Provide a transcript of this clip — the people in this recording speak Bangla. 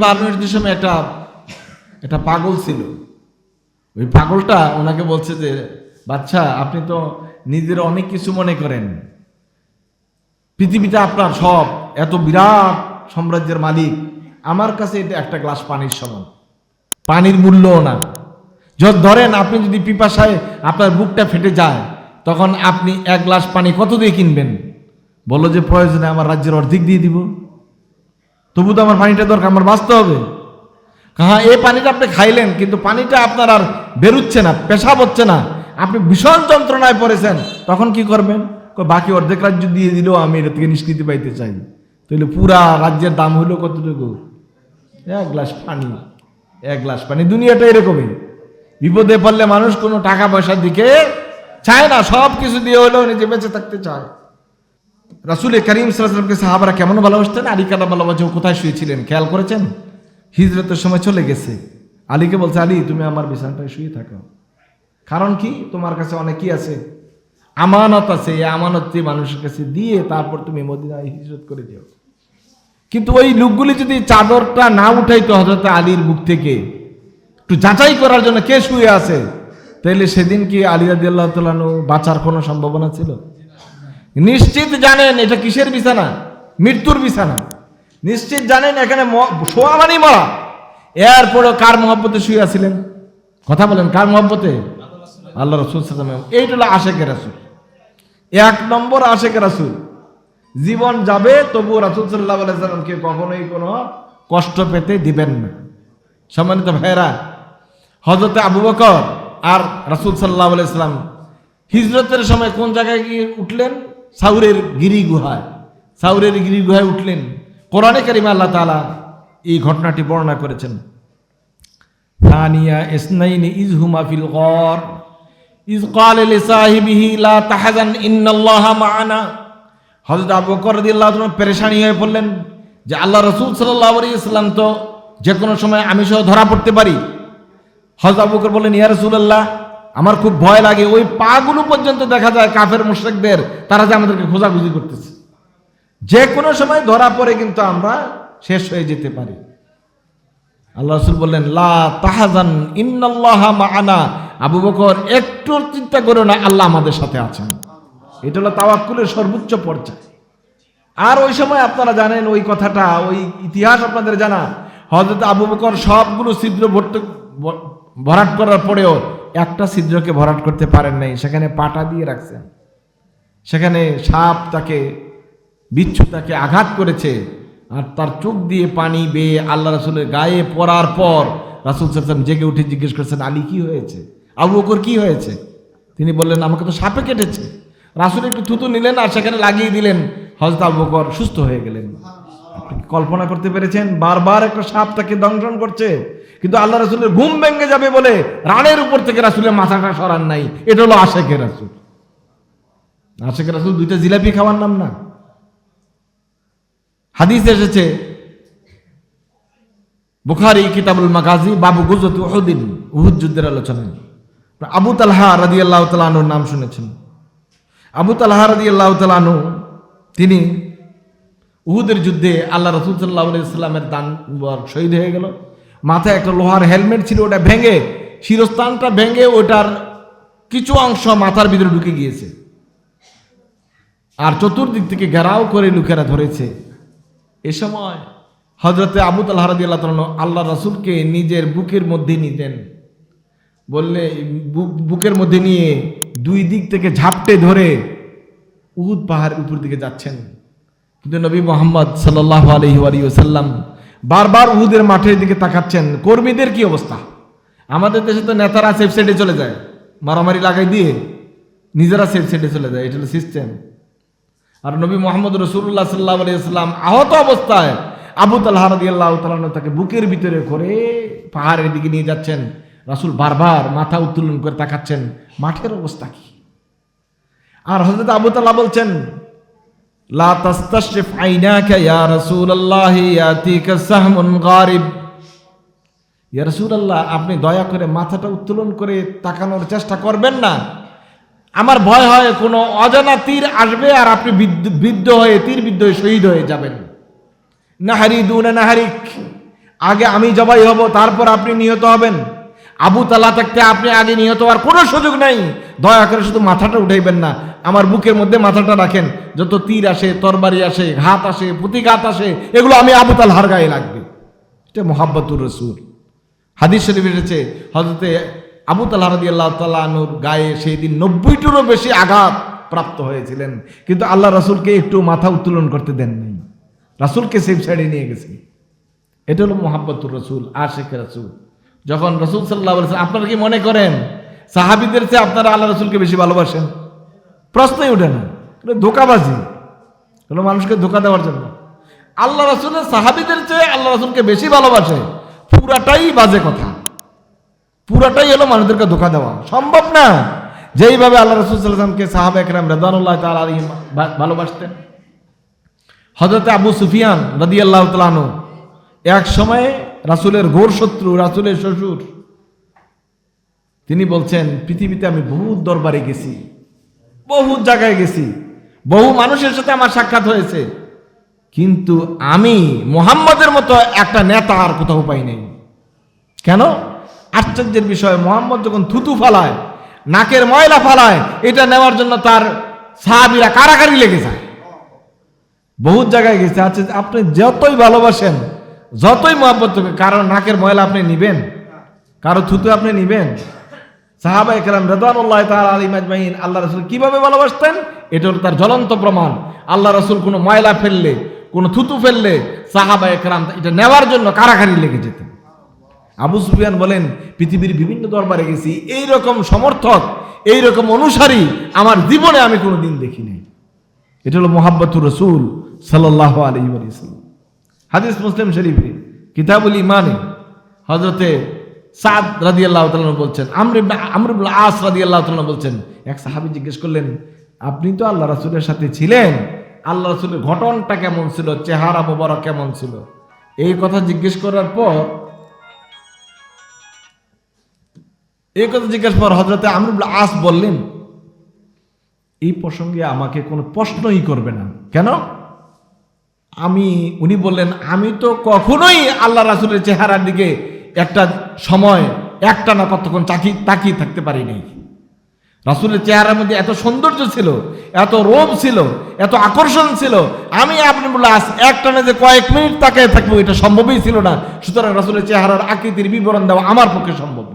বারমিনিটের সময় একটা একটা পাগল ছিল। ওই পাগলটা ওনাকে বলছে যে, বাচ্চা, আপনি তো নিজের অনেক কিছু মনে করেন। পৃথিবীটা আপনার সব, এত বিরাট সাম্রাজ্যের মালিক। আমার কাছে এটা একটা গ্লাস পানির সমান। পানির মূল্যও না। যত ধরেন আপনি যদি পিপাসায় আপনার বুকটা ফেটে যায়, তখন আপনি এক গ্লাস পানি কত দিয়ে কিনবেন? বলো যে, প্রয়োজনে আমার রাজ্যের অর্ধেক দিয়ে দিব। তবু তো আমার পানিটা দরকার, আমার বাঁচতে হবে। হ্যাঁ এই পানিটা আপনি খাইলেন, কিন্তু পানিটা আপনার আর বেরুচ্ছে না, পেশাব হচ্ছে না। আপনি ভীষণ যন্ত্রণায় পড়েছেন, তখন কি করবেন? বাকি অর্ধেক রাজ্য দিয়ে দিলেও আমি এটা থেকে নিষ্কৃতি পাইতে চাই। তাহলে পুরা রাজ্যের দাম হইল কতটুকু? এক গ্লাস পানি, এক গ্লাস পানি। দুনিয়াটা এরকমই। বিপদে পড়লে মানুষ কোনো টাকা পয়সার দিকে চায় না সব কিছু দিয়ে হলেও নিজে বেঁচে থাকতে চায়। রাসুল করিম সাল্লামকে সাহাবারা কেমন ভালোবাসতেন? আলী কাটা ভালোবাসে কোথায় শুয়েছিলেন? খেয়াল করেছেন? হিজরতের সময় চলে গেছে। আলীকে বলছে, আলী, তুমি আমার বিছানাটায় শুয়ে থাকো। কারণ কি? তোমার কাছে অনেক কি আছে। আমানত আছে। এই আমানতটি মানুষের কাছে দিয়ে তারপর তুমি মদিনায় হিজরত করে দিও। কিন্তু ওই লোকগুলি যদি চাদরটা না উঠাইতো হজরত আলীর বুক থেকে, একটু যাচাই করার জন্য কে শুয়ে আছে? তাহলে সেদিন কি আলী আল্লাহ তালানু বাঁচার কোনো সম্ভাবনা ছিল? নিশ্চিত জানেন এটা কিসের বিছানা? মৃত্যুর বিছানা। নিশ্চিত জানেন এখানে শোয়া মানেই মরা। এরপরে কার মহব্বতে শুয়ে আছিলেন? কথা বলেন, কার মহব্বতে? আল্লাহ রসুল এইটা হলো আশেকের রাসুল। এক নম্বর আশেকের রাসুল। জীবন যাবে তবু রাসুল সাল্লাহ সাল্লামকে কখনোই কোনো কষ্ট পেতে দিবেন না। সম্মানিত ভাইরা হজরতে আবু বকর আর রাসুল সাল্লাহ আলাইসাল্লাম হিজরতের সময় কোন জায়গায় গিয়ে উঠলেন? সাউরের গিরি গুহায় সাউরের গিরি গুহায় উঠলেন কোরআনে কারিমা আল্লাহ তাআলা এই ঘটনাটি বর্ণনা করেছেন ثانية اثنين إذ هما في الغار إذ قال لصاحبه لا تحزن إن الله معنا হযরত আবু বকর রাদিয়াল্লাহু তাআলা পেরেশানি হয়ে পড়লেন যে আল্লাহ রাসূল সাল্লাল্লাহু আলাইহি সাল্লাম তো যে কোনো সময় আমি সহ ধরা পড়তে পারি হযরত আবু বকর বললেন ইয়া রাসূলুল্লাহ আমার খুব ভয় লাগে, ওই পাগুলো পর্যন্ত দেখা যায় কাফের মুশরিকদের, তারা যে আমাদেরকে খোঁজাখুঁজি করতেছে। যে কোনো সময় ধরা পড়ে কিন্তু আমরা শেষ হয়ে যেতে পারি। আল্লাহ রসুল বললেন, লা তাহাজান ইন্নাল্লাহ মাআনা। আবু বকর একটু চিন্তা করো না, আল্লাহ আমাদের সাথে আছেন। এটা হলো তাওয়াক্কুলের সর্বোচ্চ পর্যায়ে। আর ওই সময় আপনারা জানেন, ওই কথাটা, ওই ইতিহাস আপনাদের জানা। হজরত আবু বকর সবগুলো ছিদ্র ভর্তি ভরাট করার পরেও একটা ছিদ্রকে ভরাট করতে পারেন নাই, সেখানে পাটা দিয়ে রাখছেন। সেখানে সাপ তাকে, বিচ্ছু তাকে আঘাত করেছে, আর তার চোখ দিয়ে পানি বেয়ে আল্লাহ রাসুলের গায়ে পড়ার পর রাসুল সাল্লাম জেগে উঠে জিজ্ঞেস করছেন, আলী, কি হয়েছে? আবু বকর, কি হয়েছে? তিনি বললেন, আমাকে তো সাপে কেটেছে। রাসুল একটু থুতু নিলেন আর সেখানে লাগিয়ে দিলেন হজরত আবু সুস্থ হয়ে গেলেন। আপনি কল্পনা করতে পেরেছেন? বারবার একটা সাপ তাকে দংশন করছে। কিন্তু আল্লাহ রাসুলের ঘুম ভেঙে যাবে বলে রানের উপর থেকে রাসুলের মাথাটা সরান নাই। এটা হলো আশেকের রাসুল। আশেকের রাসুল দুইটা জিলাপি খাওয়ার নাম না। হাদিস এসেছে, বুখারি, কিতাবুল মাগাজি, বাবু গুজত উহুদিন, উহুদ যুদ্ধের আলোচনায়। আবু তালহা রাদি আল্লাহ তালানুর নাম শুনেছেন। আবু তালহা রাদি আল্লাহ তালানু তিনি উহুদের যুদ্ধে আল্লাহ রসুল সাল্লাহ ইসলামের দান শহীদ হয়ে গেল। মাথায় একটা লোহার হেলমেট ছিল, ওটা ভেঙে, শিরস্থানটা ভেঙে ওটার কিছু অংশ মাথার ভিতরে ঢুকে গিয়েছে। আর চতুর্দিক থেকে ঘেরাও করে লোকেরা ধরেছে। এ সময় হজরতে আবু তাল্লাহ রাদি আল্লাহ আল্লাহ রাসুলকে নিজের বুকের মধ্যে নিতেন। বললে, বুক- বুকের মধ্যে নিয়ে দুই দিক থেকে ঝাপটে ধরে উহুদ পাহাড়ের উপর দিকে যাচ্ছেন। কিন্তু নবী মোহাম্মদ সাল্লাহ আলহি আলী সাল্লাম বারবার উহুদের মাঠের দিকে তাকাচ্ছেন। কর্মীদের কি অবস্থা? আমাদের দেশে তো নেতারা সেফ সাইডে চলে যায়। মারামারি লাগাই দিয়ে নিজেরা সেফ সাইডে চলে যায়। এটা হলো সিস্টেম আর নবী মোহাম্মদ রসুল্লাহ সাল্লাহ আলিয়াল্লাম আহত অবস্থায় আবু তাল্লাহ আল্লাহ তালানো তাকে বুকের ভিতরে করে পাহাড়ের দিকে নিয়ে যাচ্ছেন। রাসুল বারবার মাথা উত্তোলন করে তাকাচ্ছেন। মাঠের অবস্থা কি? আর হজরত আবু তাল্লাহ বলছেন ইয়া আপনি দয়া করে মাথাটা উত্তোলন করে তাকানোর চেষ্টা করবেন না। আমার ভয় হয় কোনো অজানা তীর আসবে আর আপনি বিদ্ধ- হয়ে, তীর বিদ্ধ হয়ে শহীদ হয়ে যাবেন। নাহারি দুনা নাহারিক, আগে আমি জবাই হব, তারপর আপনি নিহত হবেন। আবু তালা থাকতে আপনি আগে নিহত হওয়ার কোনো সুযোগ নাই। দয়া করে শুধু মাথাটা উঠাইবেন না। আমার বুকের মধ্যে মাথাটা রাখেন। যত তীর আসে, তরবারি আসে ঘাত আসে প্রতিঘাত আসে, এগুলো আমি আবু তালহার গায়ে লাগবে। এটা মোহাব্বতুর রসুল। হাদিস শরীফ এসেছে হজরতে আবু তাল্লাহ রাদি আল্লাহ তাল্লাহনুর গায়ে সেই দিন নব্বইটিরও বেশি আঘাত প্রাপ্ত হয়েছিলেন। কিন্তু আল্লাহ রাসুলকে একটু মাথা উত্তোলন করতে দেন নাই। রাসুলকে সেফ সাইডে নিয়ে গেছে। এটা হলো মোহাব্বতুর রসুল, আশেখ রসুল। যখন রসুল সাল্লাহ বলেছেন আপনারা কি মনে করেন, সাহাবিদের চেয়ে আপনারা আল্লাহ রসুলকে বেশি ভালোবাসেন? প্রশ্নই ওঠে না। এটা ধোকাবাজি। কোনো মানুষকে ধোকা দেওয়ার জন্য। আল্লাহ রসুলের সাহাবিদের চেয়ে আল্লাহ রসুলকে বেশি ভালোবাসে, পুরাটাই বাজে কথা। পুরাটাই হলো মানুষদেরকে ধোকা দেওয়া। সম্ভব না যেইভাবে আল্লাহ রসুল সাল্লামকে সাহাব একরাম রেদানুল্লাহ তাল আলী ভালোবাসতেন। হজরতে আবু সুফিয়ান রদি আল্লাহ তালানু এক সময়ে রাসুলের ঘোর শত্রু, রাসুলের শ্বশুর। তিনি বলছেন, পৃথিবীতে আমি বহু দরবারে গেছি বহু জায়গায় গেছি। বহু মানুষের সাথে আমার সাক্ষাৎ হয়েছে। কিন্তু আমি মোহাম্মদের মতো একটা নেতা আর কোথাও পাই নাই। কেন? আশ্চর্যের বিষয়, মোহাম্মদ যখন থুতু ফালায়, নাকের ময়লা ফালায়, এটা নেওয়ার জন্য তার সাহাবিরা কারাকারি লেগে যায়। বহুত জায়গায় গেছে। আচ্ছা আপনি যতই ভালোবাসেন যতই মহাব্বত থাকে কারও নাকের ময়লা আপনি নিবেন? কারও থুতু আপনি নিবেন? সাহাবা একরাম রেদানুল্লাহ তাআলা আলী মাজমাইন আল্লাহ রসুল কীভাবে ভালোবাসতেন? এটা হলো তার জ্বলন্ত প্রমাণ। আল্লাহ রসুল কোনো ময়লা ফেললে, কোনো থুতু ফেললে সাহাবা একরাম এটা নেওয়ার জন্য কারাকারি লেগে যেতেন। আবু সুফিয়ান বলেন, পৃথিবীর বিভিন্ন দরবারে গেছি এই রকম সমর্থক এই রকম অনুসারী আমার জীবনে আমি কোনো দিন দেখিনি। এটা হলো মোহাব্বতুর রসুল সাল্লাহ আলী সাল্লাম হাদিস মুসলিম শরীফে কিতাবুল ইমানে হজরতে সাদ রাদি আল্লাহ বলছেন, আমর আমরুল আস রাদি আল্লাহ বলছেন, এক সাহাবি জিজ্ঞেস করলেন, আপনি তো আল্লাহ রাসুলের সাথে ছিলেন, আল্লাহ রাসুলের ঘটনটা কেমন ছিল, চেহারা মোবারক কেমন ছিল? এই কথা জিজ্ঞেস করার পর, এই কথা জিজ্ঞেস পর হজরতে আমরুল আস বললেন, এই প্রসঙ্গে আমাকে কোনো প্রশ্নই করবে না। কেন? আমি, উনি বললেন, আমি তো কখনোই আল্লাহ রাসুলের চেহারার দিকে একটা সময়, একটা না কতক্ষণ চাকি, তাকিয়ে থাকতে পারিনি। রাসুলের চেহারার মধ্যে এত সৌন্দর্য ছিল, এত রোগ ছিল, এত আকর্ষণ ছিল। আমি আপনি বলে আস একটা না যে কয়েক মিনিট তাকায় থাকব, এটা সম্ভবই ছিল না। সুতরাং রাসুলের চেহারার আকৃতির বিবরণ দেওয়া আমার পক্ষে সম্ভব